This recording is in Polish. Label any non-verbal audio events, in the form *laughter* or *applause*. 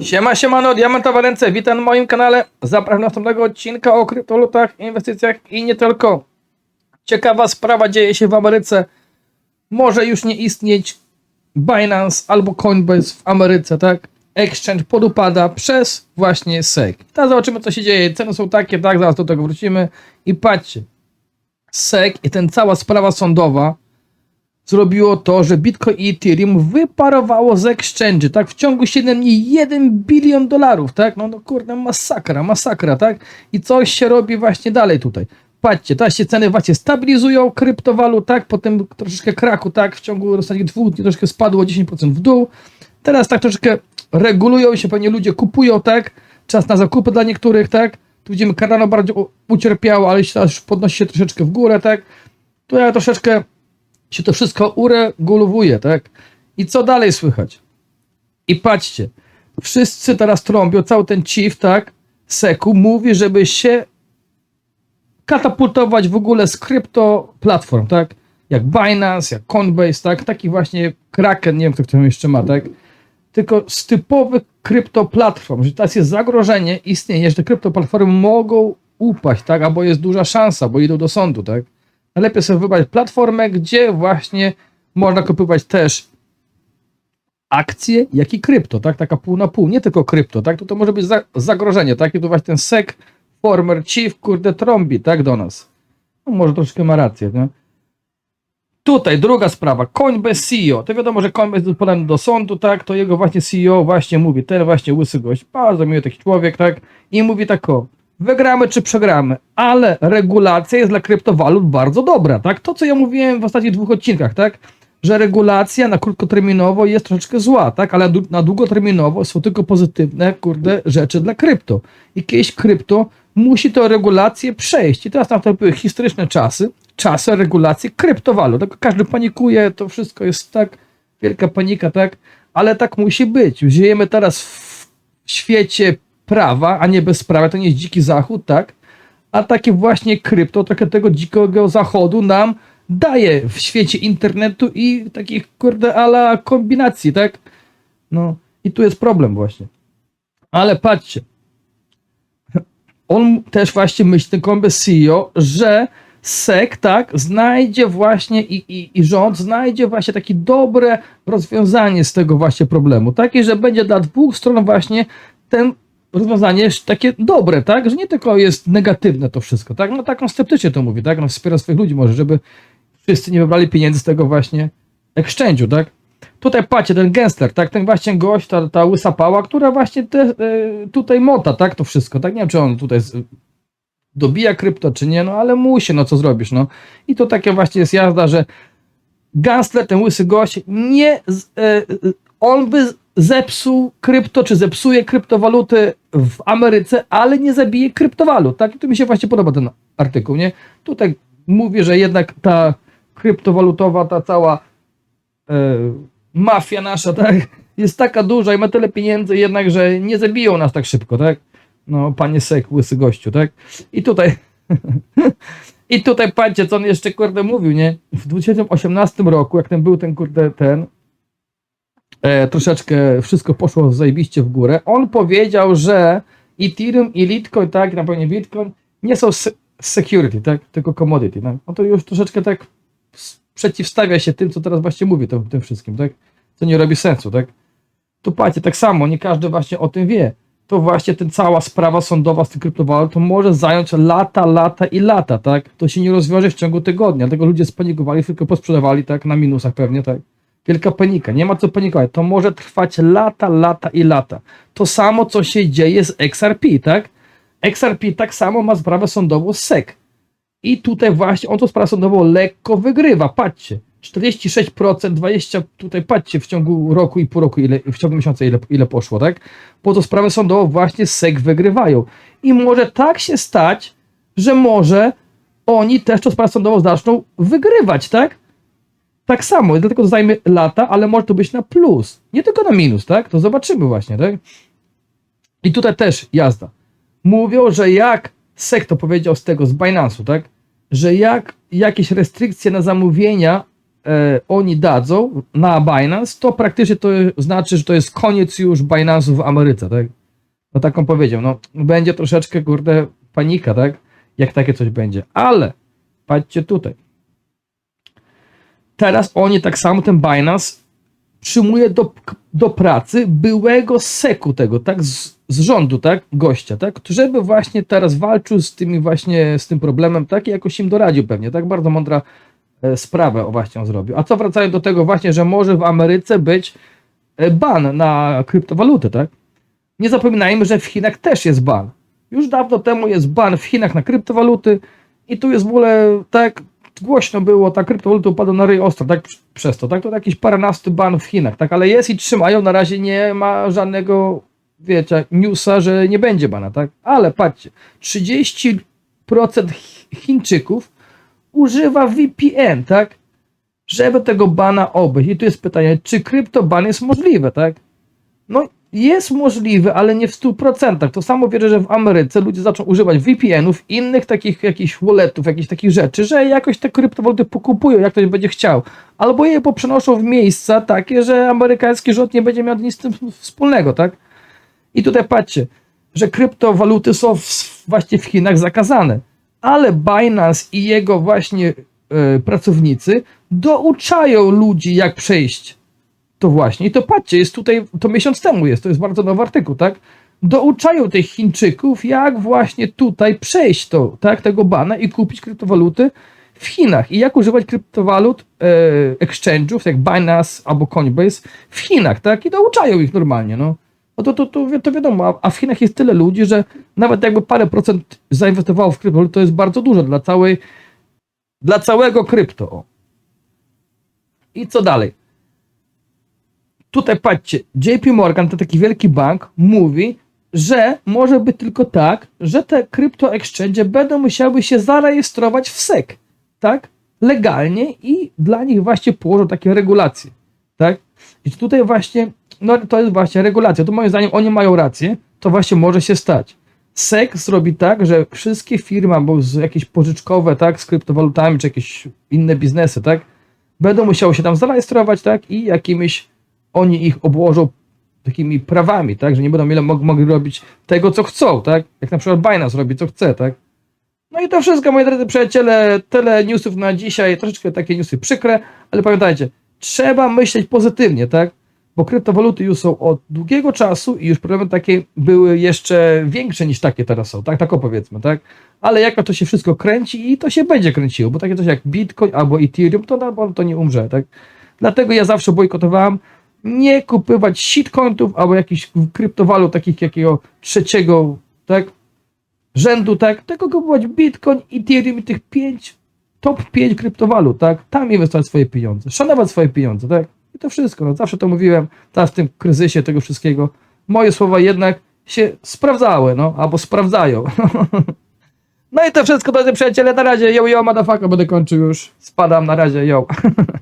Siema, siemano, diamentowe ręce, witam na moim kanale. Zapraszam do następnego odcinka o kryptowalutach, inwestycjach i nie tylko. Ciekawa sprawa dzieje się w Ameryce. Może już nie istnieć Binance albo Coinbase w Ameryce, tak? Exchange podupada przez właśnie SEC. Teraz zobaczymy, co się dzieje. Ceny są takie, tak? Zaraz do tego wrócimy. I patrzcie. SEC i ten cała sprawa sądowa zrobiło to, że Bitcoin i Ethereum wyparowało z exchange, tak? W ciągu 7 dni 1 bilion dolarów, tak? No, no kurde, masakra, masakra, tak? I coś się robi właśnie dalej tutaj. Patrzcie, teraz się ceny właśnie stabilizują, kryptowalut, tak? Potem troszeczkę kraku, tak? W ciągu ostatnich dwóch dni troszkę spadło 10% w dół. Teraz tak troszeczkę regulują się, pewnie ludzie kupują, tak? Czas na zakupy dla niektórych, tak? Tu widzimy, Cardano bardzo u- ucierpiało, ale się teraz podnosi się troszeczkę w górę, tak? Tu ja troszeczkę się to wszystko uregulowuje, tak? I co dalej słychać? I patrzcie, wszyscy teraz trąbią, cały ten chief, tak? Seku mówi, żeby się katapultować w ogóle z krypto platform, tak? Jak Binance, jak Coinbase, tak? Taki właśnie Kraken, nie wiem kto tam jeszcze ma, tak? Tylko z typowych kryptoplatform, że teraz jest zagrożenie, istnieje, że te kryptoplatformy mogą upaść, tak? Albo jest duża szansa, bo idą do sądu, tak? Najlepiej sobie wybrać platformę, gdzie właśnie można kupować też akcje, jak i krypto, tak? Taka pół na pół, nie tylko krypto, tak? To, to może być za, zagrożenie, tak? I tu właśnie ten SEC, former chief, kurde, trąbi, tak? Do nas. No, może troszkę ma rację, nie? Tutaj druga sprawa, Coinbase CEO. To wiadomo, że Coinbase jest podany do sądu, tak? To jego właśnie CEO właśnie mówi, ten właśnie łysy gość, bardzo miły taki człowiek, tak? I mówi tak o, wygramy czy przegramy, ale regulacja jest dla kryptowalut bardzo dobra, tak? To, co ja mówiłem w ostatnich dwóch odcinkach, tak? Że regulacja na krótkoterminowo jest troszeczkę zła, tak? Ale na długoterminowo są tylko pozytywne, kurde, rzeczy dla krypto. I kiedyś krypto musi tę regulację przejść. I teraz nastąpiły historyczne czasy, czasy regulacji kryptowalut. Tak każdy panikuje, to wszystko jest tak, wielka panika, tak? Ale tak musi być. Żyjemy teraz w świecie prawa, a nie bezprawia, to nie jest dziki zachód, tak? A takie właśnie krypto, trochę tego dzikiego zachodu nam daje w świecie internetu i takich, kurde, ala kombinacji, tak? No i tu jest problem właśnie. Ale patrzcie, on też właśnie myśli, ten Coinbase CEO, że SEC, tak, znajdzie właśnie i, i, i rząd znajdzie właśnie takie dobre rozwiązanie z tego właśnie problemu. Takie, że będzie dla dwóch stron właśnie ten rozwiązanie takie dobre, tak, że nie tylko jest negatywne to wszystko, tak, no tak on sceptycznie to mówi, tak, no wspiera swoich ludzi może, żeby wszyscy nie wybrali pieniędzy z tego właśnie exchange'u, tak. Tutaj patrzcie, ten Gensler, tak, ten właśnie gość, ta, ta łysa pała, która właśnie te, e, tutaj mota, tak, to wszystko, tak, nie wiem, czy on tutaj dobija krypto, czy nie, no ale musi, no co zrobisz, no. I to takie właśnie jest jazda, że Gensler, ten łysy gość, nie, e, e, on by zepsuł krypto, czy zepsuje kryptowaluty w Ameryce, ale nie zabije kryptowalut, tak? I tu mi się właśnie podoba ten artykuł, nie? Tutaj mówi, że jednak ta kryptowalutowa, ta cała e, mafia nasza, tak, *laughs* jest taka duża i ma tyle pieniędzy jednak, że nie zabiją nas tak szybko, tak? No, panie Sek, łysy gościu, tak? I tutaj *laughs* i tutaj patrzcie, co on jeszcze, kurde, mówił, nie? W 2018 roku, jak ten był ten, kurde, ten e, troszeczkę wszystko poszło zajebiście w górę, on powiedział, że Ethereum i Litecoin, tak, na pewno Bitcoin, nie są se- security, tak, tylko commodity, tak? No to już troszeczkę tak przeciwstawia się tym, co teraz właśnie mówi, tym, tym wszystkim, tak? Co nie robi sensu, tak? Tu patrzcie, tak samo, nie każdy właśnie o tym wie. To właśnie ten cała sprawa sądowa z tym kryptowalutą może zająć lata, lata i lata, tak? To się nie rozwiąże w ciągu tygodnia, dlatego ludzie spanikowali, tylko posprzedawali, tak? Na minusach pewnie, tak? Wielka panika, nie ma co panikować. To może trwać lata, lata i lata. To samo, co się dzieje z XRP, tak? XRP tak samo ma sprawę sądową z SEC. I tutaj właśnie on tą sprawę sądową lekko wygrywa. Patrzcie, 46%, 20%, tutaj patrzcie w ciągu roku i pół roku, ile, w ciągu miesiąca ile, ile poszło, tak? Po to sprawę sądową właśnie SEC wygrywają. I może tak się stać, że może oni też tą sprawę sądową zaczną wygrywać, tak? Tak samo, dlatego zajmie lata, ale może to być na plus, nie tylko na minus, tak? To zobaczymy właśnie, tak? I tutaj też jazda. Mówią, że jak SEC to powiedział z tego, z Binance'u, tak? Że jak jakieś restrykcje na zamówienia e, oni dadzą na Binance, to praktycznie to znaczy, że to jest koniec już Binance'u w Ameryce, tak? No taką powiedział, no będzie troszeczkę, kurde, panika, tak? Jak takie coś będzie. Ale, patrzcie tutaj. Teraz oni tak samo, ten Binance przyjmuje do, do pracy byłego seku tego, tak, z, z rządu, tak, gościa, tak, żeby właśnie teraz walczył z tymi właśnie, z tym problemem, tak, i jakoś im doradził pewnie, tak, bardzo mądra e, sprawę właśnie on zrobił. A co wracając do tego właśnie, że może w Ameryce być e, ban na kryptowaluty, tak? Nie zapominajmy, że w Chinach też jest ban. Już dawno temu jest ban w Chinach na kryptowaluty i tu jest w ogóle tak głośno było, ta kryptowaluta upadła na ryj ostro, tak przez to, tak? To jakiś paręnastu ban w Chinach, tak? Ale jest i trzymają, na razie nie ma żadnego, wiecie, newsa, że nie będzie bana, tak? Ale patrzcie, 30% Chi- Chińczyków używa VPN, tak? Żeby tego bana obejść. I tu jest pytanie, czy kryptoban jest możliwy, tak? No jest możliwy, ale nie w 100%. To samo wierzę, że w Ameryce ludzie zaczną używać VPN-ów, innych takich jakichś walletów, jakichś takich rzeczy, że jakoś te kryptowaluty pokupują, jak ktoś będzie chciał. Albo je poprzenoszą w miejsca takie, że amerykański rząd nie będzie miał nic z tym wspólnego, tak? I tutaj patrzcie, że kryptowaluty są w, właśnie w Chinach zakazane, ale Binance i jego właśnie e, pracownicy douczają ludzi, jak przejść to właśnie. I to patrzcie, jest tutaj, to miesiąc temu jest, to jest bardzo nowy artykuł, tak? Douczają tych Chińczyków, jak właśnie tutaj przejść to, tak, tego bana i kupić kryptowaluty w Chinach. I jak używać kryptowalut, e, exchange'ów, jak Binance albo Coinbase w Chinach, tak? I douczają ich normalnie, no. No to, to, to, to wiadomo, a- w Chinach jest tyle ludzi, że nawet jakby parę procent zainwestowało w kryptowaluty, to jest bardzo dużo dla całej, dla całego krypto. I co dalej? Tutaj patrzcie, JP Morgan, to taki wielki bank, mówi, że może być tylko tak, że te krypto exchange będą musiały się zarejestrować w SEC, tak? Legalnie i dla nich właśnie położą takie regulacje, tak? I tutaj właśnie, no to jest właśnie regulacja, to moim zdaniem oni mają rację, to właśnie może się stać. SEC zrobi tak, że wszystkie firmy albo jakieś pożyczkowe, tak, z kryptowalutami, czy jakieś inne biznesy, tak, będą musiały się tam zarejestrować, tak, i jakimiś oni ich obłożą takimi prawami, tak, że nie będą mieli, mog, mogli robić tego, co chcą, tak, jak na przykład Binance robi, co chce, tak. No i to wszystko, moi drodzy przyjaciele, tyle newsów na dzisiaj, troszeczkę takie newsy przykre, ale pamiętajcie, trzeba myśleć pozytywnie, tak, bo kryptowaluty już są od długiego czasu i już problemy takie były jeszcze większe niż takie teraz są, tak, tak opowiedzmy, tak, ale jako to się wszystko kręci i to się będzie kręciło, bo takie coś jak Bitcoin albo Ethereum, to, to nie umrze, tak. Dlatego ja zawsze bojkotowałem nie kupywać shitcoinów albo jakichś kryptowalut takich jakiego trzeciego, tak, rzędu, tak, tylko kupować Bitcoin, Ethereum i tych pięć, top 5 kryptowalut, tak, tam inwestować swoje pieniądze, szanować swoje pieniądze, tak, i to wszystko, no, zawsze to mówiłem, teraz w tym kryzysie tego wszystkiego, moje słowa jednak się sprawdzały, no, albo sprawdzają. *laughs* no i to wszystko, drodzy przyjaciele, na razie, yo, yo, motherfucker, będę kończył już, spadam, na razie, yo. *laughs*